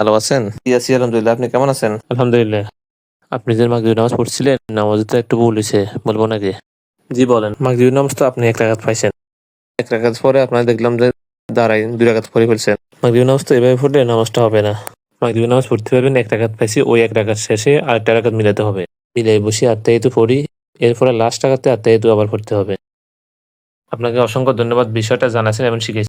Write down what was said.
ভালো আছেন? ইয়াসি আলহামদুলিল্লাহ। আপনি কেমন আছেন? আলহামদুলিল্লাহ। আপনি যে মাগরিব নামাজ পড়ছিলেন নামাজে তো একটু ভুল হয়েছে বলব নাকি? জি বলেন। মাগরিব নামাজ তো আপনি এক রাকাত পাইছেন। এক রাকাত পরে আপনার দেখলাম যে দাঁড়াই দুই রাকাত পরে ফেলছেন। মাগরিব নামাজ তো এভাবে পড়লে নামাজটা হবে না। মাগরিব নামাজ পড়তে পারবেন এক রাকাত পাইছি ওই এক রাকাত শেষে আরেকটা রাকাত মিলাতে হবে। মিলাই বসে আত্মাই তো পড়ি এরপরে লাস্ট রাকাতে আত্মাই তো আবার পড়তে হবে। আপনাকে অসংখ্য ধন্যবাদ বিষয়টা জানাছেন এবং শিখেছেন।